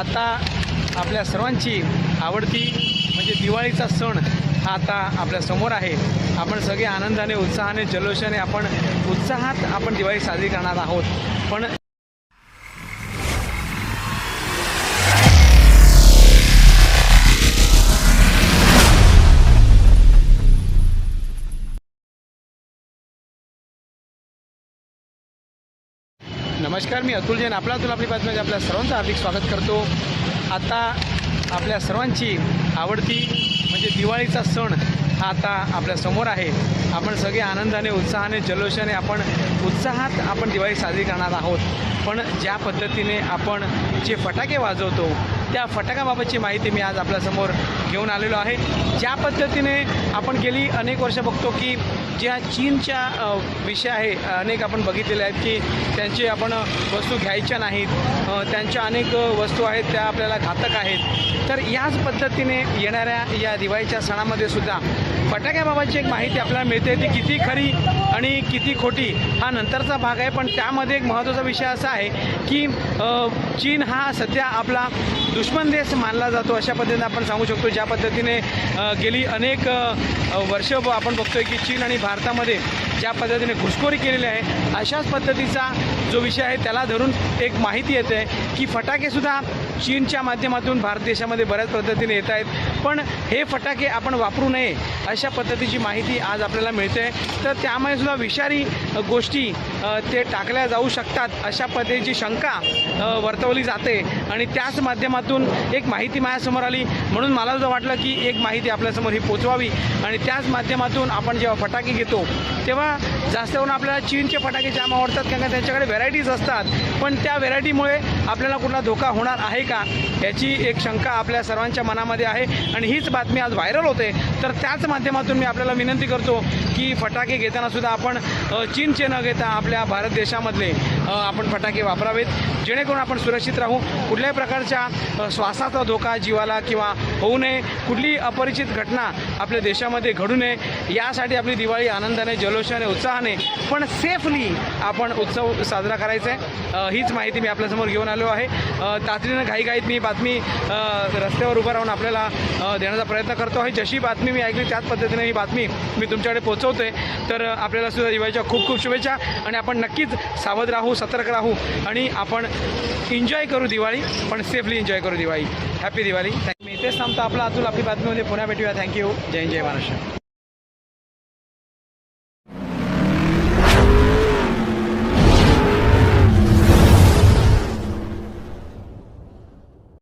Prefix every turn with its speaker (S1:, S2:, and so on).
S1: आता आपल्या सर्वांची आवडती म्हणजे दिवाळीचा सण हा आता आपल्यासमोर आहे. आपण सगळे आनंदाने उत्साहाने जल्लोषाने आपण उत्साहात आपण दिवाळी साजरी करणार आहोत. पण नमस्कार मी अतुल जैन. आपला अतुल आपली बातमीमध्ये म्हणजे आपल्या सर्वांचं हार्दिक स्वागत करतो. आता आपल्या सर्वांची आवडती म्हणजे दिवाळीचा सण हा आता आपल्यासमोर आहे. आपण सगळे आनंदाने उत्साहाने जल्लोषाने आपण उत्साहात आपण दिवाळी साजरी करणार आहोत. पण ज्या पद्धतीने आपण जे फटाके वाजवतो त्या फटाक्याबाबतची माहिती मी आज आपल्यासमोर घेऊन आलेलो आहे. ज्या पद्धतीने आपण गेली अनेक वर्ष बघतो की ज्या चीनच्या विषय आहे अनेक आपण बघितलेले आहेत की त्यांचे आपण वस्तू घ्यायच्या नाहीत. त्यांच्या अनेक वस्तू आहेत त्या आपल्याला घातक आहेत. तर याच पद्धतीने येणाऱ्या या दिवाळीच्या सणामध्ये सुद्धा फटाक्याबाबतची एक माहिती आपल्याला मिळते ती किती खरी आणि किती खोटी हा नंतरचा भाग आहे. पण त्यामध्ये एक महत्त्वाचा विषय असा आहे की चीन हा सध्या आपला दुश्मन देश मानला जातो अशा पद्धतीने आपण सांगू शकतो. ज्या पद्धतीने गेली अनेक वर्ष आपण बघतोय की चीन आणि भारतामध्ये ज्या पद्धतीने घुसखोरी केलेली आहे अशाच पद्धतीचा जो विषय आहे त्याला धरून एक माहिती येते की फटाकेसुद्धा चीनच्या माध्यमातून भारत देशामध्ये बऱ्याच पद्धतीने येत आहेत. पण हे फटाके आपण वापरू नये अशा पद्धतीची माहिती आज आपल्याला मिळते. तर त्यामुळे सुद्धा विषारी गोष्टी ते टाकल्या जाऊ शकतात अशा पद्धतीची शंका वर्तवली जाते. आणि त्याच माध्यमातून एक माहिती माझ्यासमोर आली. म्हणून मला जर वाटलं की एक माहिती आपल्यासमोर ही पोचवावी. आणि त्याच माध्यमातून आपण जेव्हा फटाके घेतो तेव्हा जास्त करून आपल्याला चीनचे फटाके जाम आवडतात कारण का त्यांच्याकडे व्हेरायटीज असतात. पण त्या व्हेरायटीमुळे आपल्याला कुठला धोका होणार आहे का याची एक शंका आपल्या सर्वांच्या मनामध्ये आहे. आणि हीच बातमी आज व्हायरल होते. तर त्याच माध्यमातून मी आपल्याला विनंती करतो की फटाके घेताना सुद्धा आपण चीनचे न घेता आपल्या भारत देशामधले आपण फटाके वापरावेत. जेणेकरून आपण सुरक्षित राहू. कुठल्याही प्रकारच्या श्वासाचा धोका जीवाला किंवा होऊ नये. कुठलीही अपरिचित घटना आपल्या देशामध्ये घडू नये. यासाठी आपली दिवाळी आनंदाने जल्लोषाने उत्साहाने पण सेफली आपण उत्सव साजरा करायचा आहे. हीच माहिती मी आपल्यासमोर घेऊन आलो आहे. तातडीनं घाईघाईत मी बातमी रस्त्यावर उभं राहून आपल्याला देण्याचा प्रयत्न करतो आहे. जशी बातमी मी ऐकली त्याच पद्धतीने ही बातमी मी तुमच्याकडे पोहोचवतोय. तर आपल्याला सुद्धा दिवाळीच्या खूप खूप शुभेच्छा आणि आपण नक्कीच सावध राहू सतर्क राहू आणि आपण एन्जॉय करू दिवाळी पण सेफली एन्जॉय करू दिवाळी. हॅपी दिवाळी. तेच मी इथेच थांबतो आपला अतुल आपली बातमी बातमीमध्ये पुन्हा भेटूया. थँक्यू जय जय महाराष्ट्र.